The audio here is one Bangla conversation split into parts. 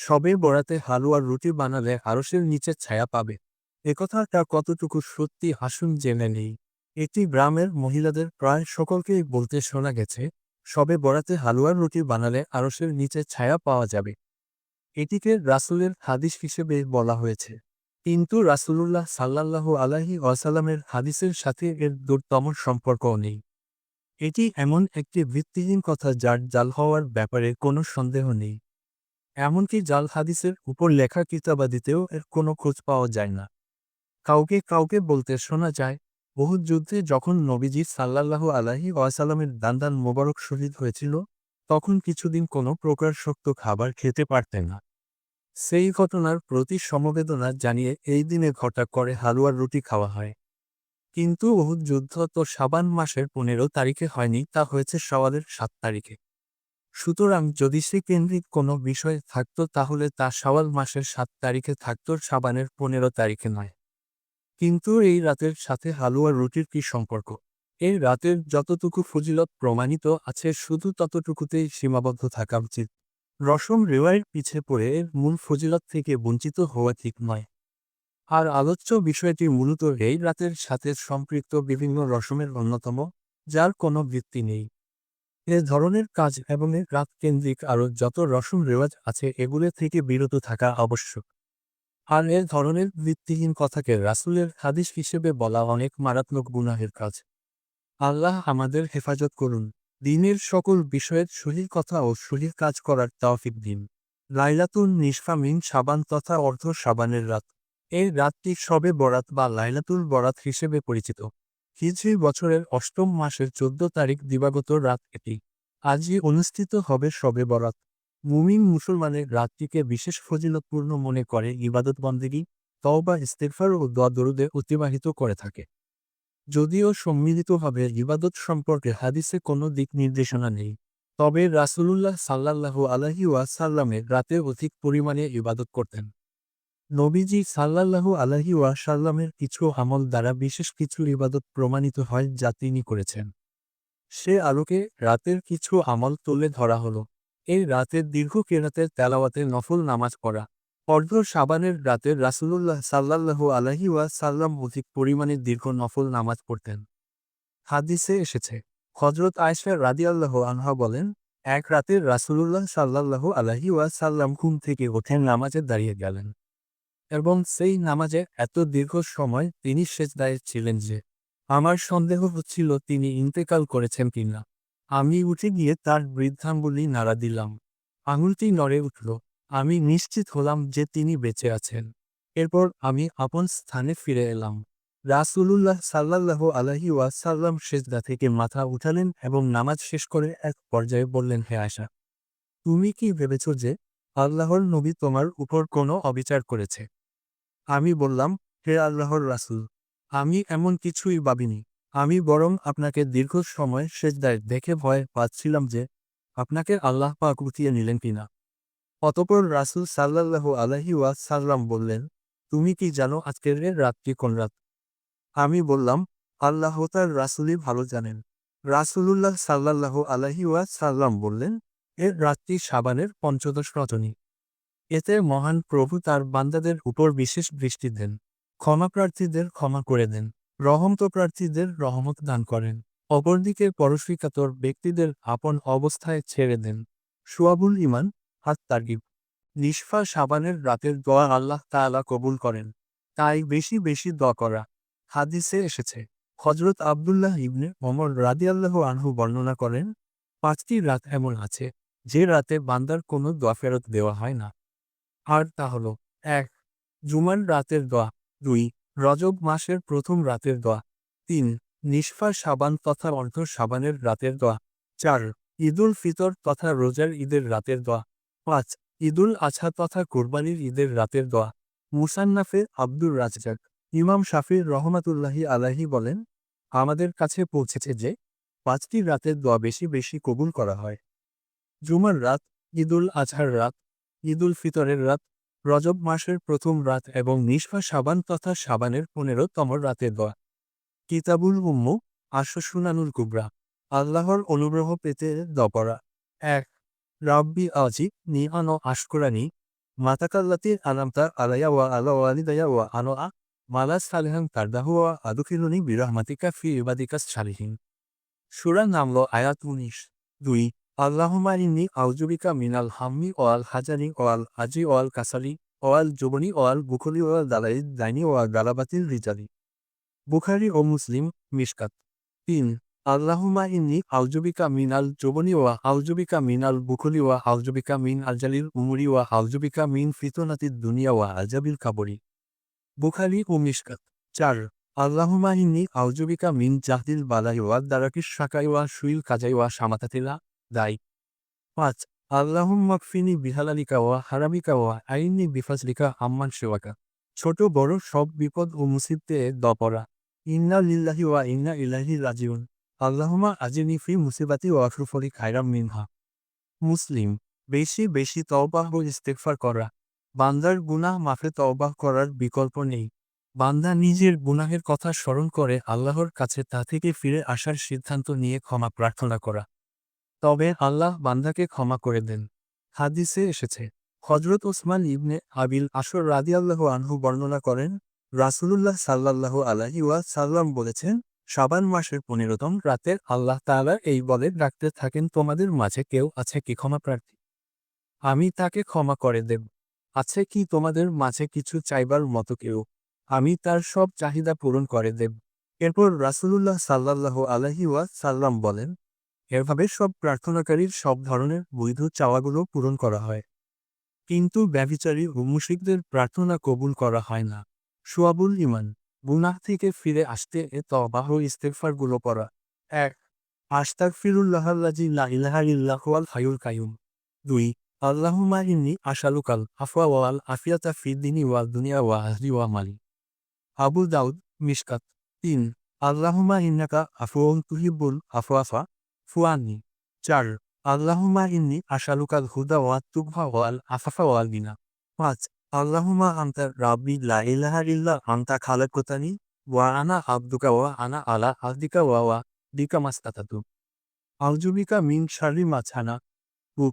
সবে বরাতে হালুয়ার রুটি বানালে আরসের নিচে ছায়া পাবে। একথা একথাটা কতটুকু সত্যি হাসুন জেনে নেই। একটি গ্রামের মহিলাদের প্রায় সকলকেই বলতে শোনা গেছে, সবে বরাতে হালুয়ার রুটি বানালে আরসের নিচে ছায়া পাওয়া যাবে। এটিকে রাসুলের হাদিস হিসেবে বলা হয়েছে। কিন্তু রাসুলুল্লাহ সাল্লাল্লাহ আলাহি ওয়াসাল্লামের হাদিসের সাথে এর দূরতম সম্পর্কও নেই। এটি এমন একটি ভিত্তিহীন কথা যার জাল হওয়ার ব্যাপারে কোনো সন্দেহ নেই। এমনকি জাল হাদিসের উপর লেখা কিতাবাদিতেও এর কোনো খোঁজ পাওয়া যায় না। কাউকে কাউকে বলতে শোনা যায় বহু যুদ্ধে যখন নবীজি সাল্লাল্লাহু আলাহি ওয়াসাল্লামের দান্দান মোবারক শহীদ হয়েছিল, তখন কিছুদিন কোনো প্রকার শক্ত খাবার খেতে পারতেন না। সেই ঘটনার প্রতি সমবেদনা জানিয়ে এই দিনে ঘটা করে হালুয়ার রুটি খাওয়া হয়। কিন্তু বহু যুদ্ধ তো সাবান মাসের পনেরো তারিখে হয়নি, তা হয়েছে সওয়ালের সাত তারিখে। সুতরাং যদি সে কেন্দ্রিক কোনো বিষয় থাকত তাহলে তা সওয়াল মাসের সাত তারিখে থাকত সাবানের পনেরো তারিখে নয়। কিন্তু এই রাতের সাথে হালুয়া রুটির কি সম্পর্ক? এই রাতের যতটুকু ফজিলত প্রমাণিত আছে শুধু ততটুকুতেই সীমাবদ্ধ থাকা উচিত। রসম রেওয়ায়ের পিছে পড়ে এর মূল ফজিলত থেকে বঞ্চিত হওয়া ঠিক নয়। আর আলোচ্য বিষয়টি মূলত এই রাতের সাথে সম্পৃক্ত বিভিন্ন রসমের অন্যতম, যার কোনো ভিত্তি নেই। এ ধরনের কাজ এবং এর রাত কেন্দ্রিক আরও যত রসম রেওয়াজ আছে, এগুলো থেকে বিরত থাকা আবশ্যক। আর এ ধরনের ভিত্তিহীন কথাকে রাসুলের হাদিস হিসেবে বলা অনেক মারাত্মক গুনাহের কাজ। আল্লাহ আমাদের হেফাজত করুন। দিনের সকল বিষয়ের সহি কথা ও সহি কাজ করার তৌফিক দিন। লাইলাতুল নিসফা মিন সাবান তথা অর্ধ সাবানের রাত। এই রাতটি সবে বরাত বা লাইলাতুল বরাত হিসেবে পরিচিত। হিজরি বছরের অষ্টম মাসের চোদ্দ তারিখ দিবাগত রাত এটি। আজই অনুষ্ঠিত হবে সবে বরাত। মুমিন মুসলমানের রাতটিকে বিশেষ ফজিলতপূর্ণ মনে করে ইবাদত বন্দেগী, তওবা ইস্তেফার ও দোয়া দরুদে অতিবাহিত করে থাকে। যদিও সম্মিলিতভাবে ইবাদত সম্পর্কে হাদিসে কোনো দিক নির্দেশনা নেই, তবে রাসূলুল্লাহ সাল্লাল্লাহু আলাহি ওয়াসাল্লামের রাতে অধিক পরিমাণে ইবাদত করতেন। নবীজি সাল্লাল্লাহু আলাহি ওয়াসাল্লামের কিছু আমল দ্বারা বিশেষ কিছু ইবাদত প্রমাণিত হয় যা তিনি করেছেন। সে আলোকে রাতের কিছু আমল তুলে ধরা হলো। এই রাতের দীর্ঘ কেরাতের তেলাওয়াতে নফল নামাজ পড়া। অর্ধ সাবানের রাতে রাসুলুল্লাহ সাল্লাল্লাহু আলাহি ওয়াসাল্লাম অধিক পরিমাণে দীর্ঘ নফল নামাজ পড়তেন। হাদিসে এসেছে হজরত আয়সা রাদিয়াল্লাহ আনহা বলেন, এক রাতে রাসুলুল্লাহ সাল্লাল্লাহু আলাহি ওয়াসাল্লাম ঘুম থেকে ওঠেন নামাজে দাঁড়িয়ে গেলেন। এবং সেই নামাজে এত দীর্ঘ সময় তিনি সেজদায় ছিলেন যে, আমার সন্দেহ হচ্ছিল তিনি ইন্তেকাল করেছেন কিনা আমি উঠে গিয়ে তার বৃদ্ধাঙ্গুলি নাড়া দিলাম। আঙুলটি নড়ে উঠল। আমি নিশ্চিত হলাম যে তিনি বেঁচে আছেন। এরপর আমি আপন স্থানে ফিরে এলাম। রাসুলুল্লাহ সাল্লাল্লাহু আলহি ওয়াসাল্লাম সেজদা থেকে মাথা উঠালেন এবং নামাজ শেষ করে এক পর্যায়ে বললেন, হে আশা তুমি কি ভেবেছ যে আল্লাহর নবী তোমার উপর কোনো অবিচার করেছে? আমি বললাম, হে আল্লাহর রাসুল, আমি এমন কিছুই ভাবিনি। আমি বরং আপনাকে দীর্ঘ সময় সেজদায় দেখে ভয় পাচ্ছিলাম যে, আপনাকে আল্লাহ পাক উঠিয়ে নিলেন কিনা। অতপর রাসুল সাল্লাল্লাহু আলহি ওয়াসাল্লাম বললেন, তুমি কি জানো আজকের রাতটি কোন রাত? আমি বললাম, আল্লাহ তার রাসুলই ভালো জানেন। রাসুলুল্লাহ সাল্লাল্লাহু আলহি ওয়াসাল্লাম বললেন এর রাতটি সাবানের পঞ্চদশ রজনী। এতে মহান প্রভু তার বান্দাদের উপর বিশেষ দৃষ্টি দেন। ক্ষমাপ্রার্থীদের ক্ষমা করে দেন। রহমত প্রার্থীদের রহমত দান করেন। অপরদিকে পরশিকাতর ব্যক্তিদের আপন অবস্থায় ছেড়ে দেন। সুয়াবুল ইমান হাত তার্গিব নিষ্ফা সাবানের রাতের দোয়া আল্লাহ তাআলা কবুল করেন। তাই বেশি বেশি দোয়া করা। হাদিসে এসেছে হজরত আবদুল্লাহ ইবনে ওমর রাদিয়াল্লাহু আনহু বর্ণনা করেন, পাঁচটি রাত এমন আছে, যে রাতে বান্দার কোনো দোয়া ফেরত দেওয়া হয় না। আর তা হল, এক, জুমার রাতের দোয়া। দুই, রজব মাসের প্রথম রাতের দোয়া। তিন নিষ্ফা সাবান তথা অর্ধ সাবানের রাতের দোয়া। চার, ঈদুল ফিতর তথা রোজার ঈদের রাতের দোয়া। পাঁচ, ঈদুল আছহা তথা কোরবানির ঈদের রাতের দোয়া। মুসান্নাফে আব্দুর রাজ্জাক। ইমাম শাফির রহমাতুল্লাহি আলাহি বলেন, আমাদের কাছে পৌঁছেছে যে, পাঁচটি রাতের দোয়া বেশি বেশি কবুল করা হয়। জুমার রাত, ঈদুল আজহার রাত ঈদুল ফিতরের রাত, রজব মাসের প্রথম রাত এবং নিষ্ফা সাবান তথা সাবানের পনেরো পনেরোতম রাতের দোয়া। কিতাবুল উম্মু আশ্বসুনানুল কুবরা। আল্লাহর অনুগ্রহ পেতে দপরা এক, রাব্বি আজি নিহানো আশকুরানি, মাতাকাল্লাতি আনামতা আলাইয়া ওয়া আলা ওয়ালিদায়া ওয়া আনোয়া মালা সালেহান তারদাহু ওয়া আদুখিলুনি বিরহমাতিকা ফি ইবাদিকাস সালিহিন। সুরা নামল আয়াত উনিশ, দুই আল্লাহুমা ইন্নি আউজুবিকা মিনাল হাম্মি ওয়াল হাজানি ওয়াল আজি ওয়াল কাসালি ওয়াল জবনি ওয়াল বুখলি ওয়াল দালাই দাইনি ওয়াল গালাবাতিল রিজালি। বুখারি ও মুসলিম মিশকাত। তিন আল্লাহুমা ইন্নি আউজুবিকা মিনাল জবনি ওয়া আউজুবিকা মিনাল বুখলি ওয়া আউজুবিকা মিন আলজালিল উমরি ওয়া আউজুবিকা মিন ফিতনাতিদ দুনিয়া ওয়া আজাবিল কাবরি। বুখারি ও মিশকাত। চার আল্লাহুমা ইন্নি আউজুবিকা মিন জাহদিল বালাই ওয়া দারাকিস শাকাই ওয়া শুইল কাজাই ওয়া সামাতাতিলা দাই পাঁচ আল্লাহুম্মা কফিনি বিহালালিকা ওয়া হারামিকা ওয়া আইনি বিফাজলিকা আম্মান সেওয়াকা ছোট বড় সব বিপদ ও মুসিবতে দপরা ইন্না লিল্লাহি ওয়া ইন্না ইলাহি রাজিউন আল্লাহমা আজিনি ফি মুসিবাতি ওয়া আশরুফলি খায়রাম মিনহা মুসলিম বেশি বেশি তওবাহ ও ইস্তেগফার করা। বান্দার গুনাহ মাফে তওবাহ করার বিকল্প নেই। বান্দা নিজের গুনাহের কথা স্মরণ করে আল্লাহর কাছে তা থেকে ফিরে আসার সিদ্ধান্ত নিয়ে ক্ষমা প্রার্থনা করা। তবে আল্লাহ বান্দাকে ক্ষমা করে দেন। হাদিসে এসেছে হজরত ওসমান ইবনে আবিল আসর রাদিয়াল্লাহু আনহু বর্ণনা করেন, রাসূলুল্লাহ সাল্লাল্লাহু আলাইহি ওয়া সাল্লাম বলেছেন, শাবান মাসের পনেরোতম রাতে আল্লাহ তাআলা এই বলে ডাকতে থাকেন, তোমাদের মাঝে কেউ আছে কি ক্ষমা প্রার্থী? আমি তাকে ক্ষমা করে দেব। আছে কি তোমাদের মাঝে কিছু চাইবার মতো কেউ? আমি তার সব চাহিদা পূরণ করে দেব। এরপর রাসূলুল্লাহ সাল্লাল্লাহু আলাইহি ওয়া সাল্লাম বলেন এভাবে সব প্রার্থনাকারীর সব ধরনের বৈধ চাওয়াগুলো পূরণ করা হয়। কিন্তু ব্যভিচারী ও মুশিকদের প্রার্থনা কবুল করা হয় না। সোয়াবুল ইমান গুনাহ থেকে ফিরে আসতে এ তবাহ ইস্তেগফারগুলো পড়া। এক আস্তাক ফিরুল্লাহাল্লাজি হায়ুল কায়ুম দুই আল্লাহুমা ইন্নি আশালুকাল আফওয়া ওয়াল আফিয়াতা ফি দিনি ওয়াল দুনিয়া ওয়া আহলি ওয়া মালি আবু দাউদ, মিশকাত। তিন আল্লাহুমা ইন্নাকা আফওয়ান তুহিব্বুল আফওয়াফা। ফুয়ানি। চার আল্লাহুমা ইন্নি আশালুকাল হুদা ওয়া তুকভা ওয়াল আফাফা ওয়াল বিনা। পাঁচ আল্লাহুমা আন্তা রাব্বি লা ইলাহা ইল্লা আন্তা খালাকতানি ওয়া আনা আবদুকা ওয়া আনা আলা আহদিকা ওয়া ওয়া দিকা মাস্তাতাতু। আলজুবিকা মিন শারি মাছানা উ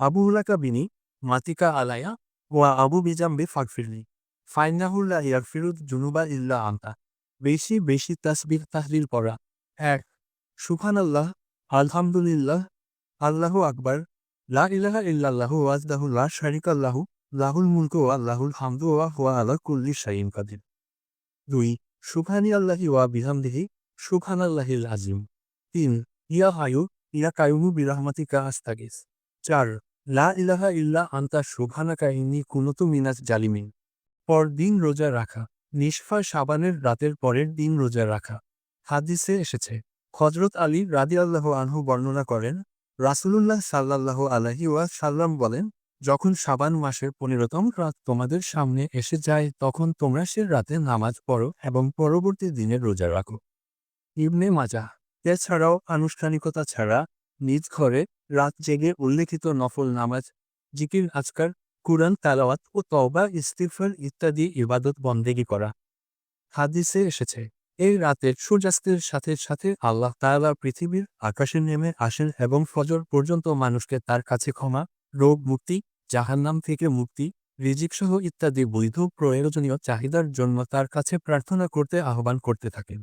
আবু হুলাকা বিনি মাতিকা আলায়া ওয়া আবু বিজাম্বে ফাগফিরনি ফাইনাহুল্লাহ ইয়ারফিরুদ জুনুবা ইল্লা আন্তা। বেশি বেশি তাসবির তাহলিল পড়া। এক, সুবহানাল্লাহ আলহামদুলিল্লাহ, আল্লাহু আকবার, লা ইলাহা ইল্লাল্লাহু ওয়াজদাহু লা শারিকাল্লাহু, লাহুল মুলকু ওয়া লাহুল হামদু ওয়া হুয়া আলা কুল্লি শাইইন কাদির। দুই সুবহানি আল্লাহি ওয়া বিহামদিহি, সুবহানাল্লাহিল আজিম তিন, ইয়া হায়ু, ইয়া কায়ুমু বিরহমাতিকা আস্তাগিস। চার, লা ইলাহা ইল্লা আন্তা সুবহানাকা ইন্নি কুনতু মিনাজ জালিমিন। পর দিন রোজা রাখা নিষ্ফা সাবানের রাতের পরের দিন রোজা রাখা। হাদিসে এসেছে হজরত আলী রাদিয়াল্লাহু আনহু বর্ণনা করেন, রাসূলুল্লাহ সাল্লাল্লাহু আলাইহি ওয়া সাল্লাম বলেন, যখন সাবান মাসের পনেরোতম রাত তোমাদের সামনে এসে যায়, তখন তোমরা সে রাতে নামাজ পড়ো এবং পরবর্তী দিনের রোজা রাখো। ইবনে মাজা এছাড়াও আনুষ্ঠানিকতা ছাড়া নিজ ঘরে রাত জেগে উল্লেখিত নফল নামাজ, জিকির আজকার, কুরআন তালাওয়াত ও তওবা ইস্তিফার ইত্যাদি ইবাদত বন্দেগি করা। হাদিসে এসেছে এই রাতে সূর্যাস্তের সাথে সাথে আল্লাহ তাআলা পৃথিবীর আকাশে নেমে আসেন এবং ফজর পর্যন্ত মানুষকে তার কাছে ক্ষমা, রোগ মুক্তি, জাহান্নাম থেকে মুক্তি রিজিকসহ ইত্যাদি বৈধ প্রয়োজনীয় চাহিদার জন্য তার কাছে প্রার্থনা করতে আহ্বান করতে থাকেন।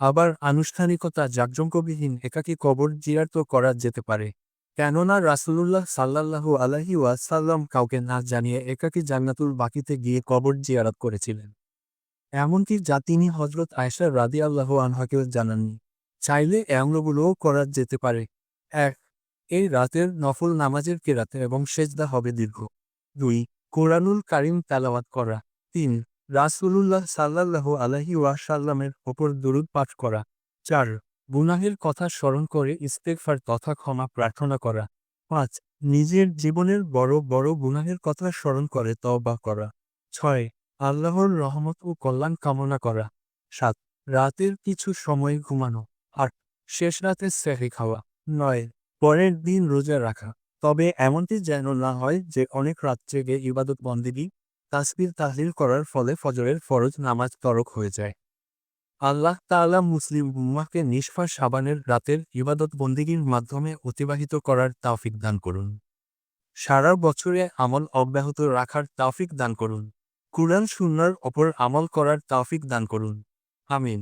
আবার আনুষ্ঠানিকতা জাকজঙ্কবিহীন একাকী কবর জিয়ারত করা যেতে পারে। কেননা রাসূলুল্লাহ সাল্লাল্লাহু আলাইহি ওয়াসাল্লাম কাউকে না জানিয়ে একাকী জান্নাতুল বাকিতে গিয়ে কবর জিয়ারত করেছিলেন। এমনকি যা তিনি হজরত আয়সা রাদি আল্লাহ আনহাকেও জানাননি। চাইলে এমনগুলোও করা যেতে পারে। এক, এই রাতের নফল নামাজের কেরাতে এবং সেজদা হবে দীর্ঘ। দুই, কোরআনুল কারিম তালাওয়াত করা। তিন, রাসূলুল্লাহ সাল্লাল্লাহু আলাইহি ওয়াসাল্লামের ওপর দরুদ পাঠ করা। চার, গুনাহের কথা স্মরণ করে ইস্তেগফার তথা ক্ষমা প্রার্থনা করা। পাঁচ, নিজের জীবনের বড় বড় গুনাহের কথা স্মরণ করে তওবা করা। ছয় আল্লাহর রহমত ও কল্যাণ কামনা করা। সাত, রাতের কিছু সময় ঘুমানো। আট, শেষ রাতে সেহরি খাওয়া। নয়, পরের দিন রোজা রাখা। তবে এমনটি যেন না হয় যে অনেক রাত জেগে ইবাদত বন্দিগি তাসবির তাহলিল করার ফলে ফজরের ফরজ নামাজ তরক হয়ে যায়। আল্লাহ তাআলা মুসলিম উম্মাহকে নিষ্ফা সাবানের রাতের ইবাদত বন্দিগির মাধ্যমে অতিবাহিত করার তাওফিক দান করুন। সারা বছরে আমল অব্যাহত রাখার তাওফিক দান করুন। কুরআন সুন্নার অপর আমল করার তাওফিক দান করুন। আমিন।